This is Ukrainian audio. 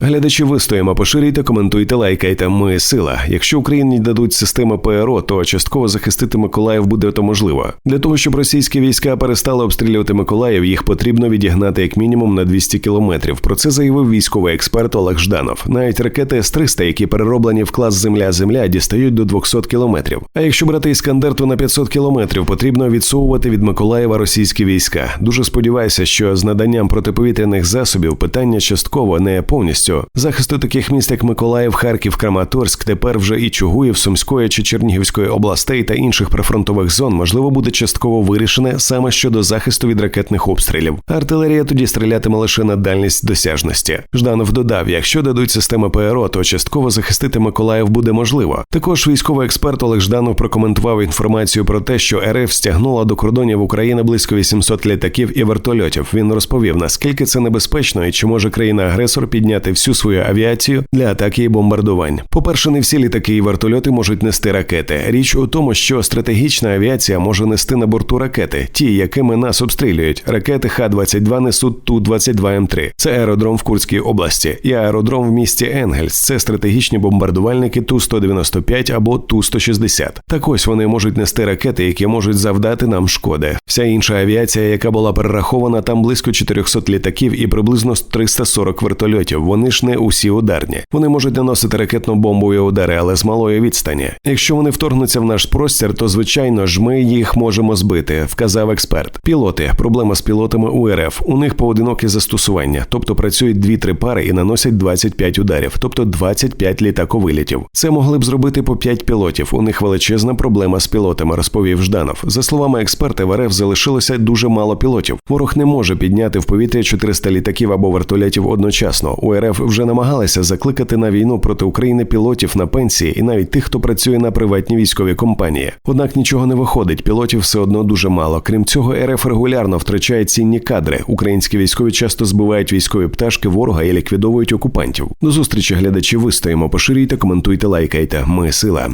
глядачі вистоїмо, поширюйте, коментуйте, лайкайте. Ми сила. Якщо Україні дадуть системи ПРО, то частково захистити Миколаїв буде то можливо. Для того щоб російські війська перестали обстрілювати Миколаїв, їх потрібно відігнати як мінімум на 200 кілометрів. Про це заявив військовий експерт Олег Жданов. Навіть ракети С-300, які перероблені в клас Земля-Земля, дістають до 200 кілометрів. А якщо брати іскандер, то на 500 кілометрів потрібно відсовувати від Миколаєва російські війська. Дуже сподіваюся, що з наданням протиповітряних засобів питання частково не повністю захисту таких міст, як Миколаїв, Харків, Краматорськ, тепер вже і Чугуїв, Сумської чи Чернігівської областей та інших прифронтових зон можливо буде частково вирішене саме щодо захисту від ракетних обстрілів. Артилерія тоді стрілятиме лише на дальність досяжності. Жданов додав: якщо дадуть системи ПРО, то частково захистити Миколаїв буде можливо. Також військовий експерт Олег Жданов прокоментував інформацію про те, що РФ стягнула до кордонів України близько 800 літаків і вертольотів. Він розповів, наскільки це небезпечно і чи може країна-агресор підняти всю свою авіацію для атаки і бомбардувань. По перше, не всі літаки і вертольоти можуть нести ракети. Річ у тому, що стратегічна авіація може нести на борту ракети, ті, якими нас обстрілюють. Ракети Х-22 несуть Ту-22М3. Це аеродром в Курській області і аеродром в місті Енгельс. Це стратегічні бомбардувальники Ту-195 або Ту-160. Так ось вони можуть нести ракети, які можуть завдати нам шкоди. Вся інша авіація, яка була перерахована, там близько 400 літаків і приблизно 340 вертольотів. Вони ж не усі ударні. Вони можуть наносити ракетно-бомбові удари, але з малої відстані. Якщо вони вторгнуться в наш простір, то звичайно ж ми їх можемо збити, вказав експерт. Пілоти, проблема з пілотами у РФ. У них поодинокі застосування, тобто працюють 2-3 пари і наносять 25 ударів, тобто 25 літаковилітів. Це могли б зробити по 5 пілотів. У них величезна проблема з пілотами, розповів Жданов. За словами експерта, в РФ залишилося дуже мало пілотів. Ворог не може підняти в повітря 400 літаків або вертольотів одночасно. У РФ вже намагалися закликати на війну проти України пілотів на пенсії і навіть тих, хто працює на приватні військові компанії. Однак нічого не виходить. Пілотів все одно дуже мало. Крім цього, РФ регулярно втрачає цінні кадри. Українські військові часто збивають військові пташки ворога і ліквідовують окупантів. До зустрічі глядачі вистоїмо. Поширюйте, коментуйте, лайкайте. Ми сила.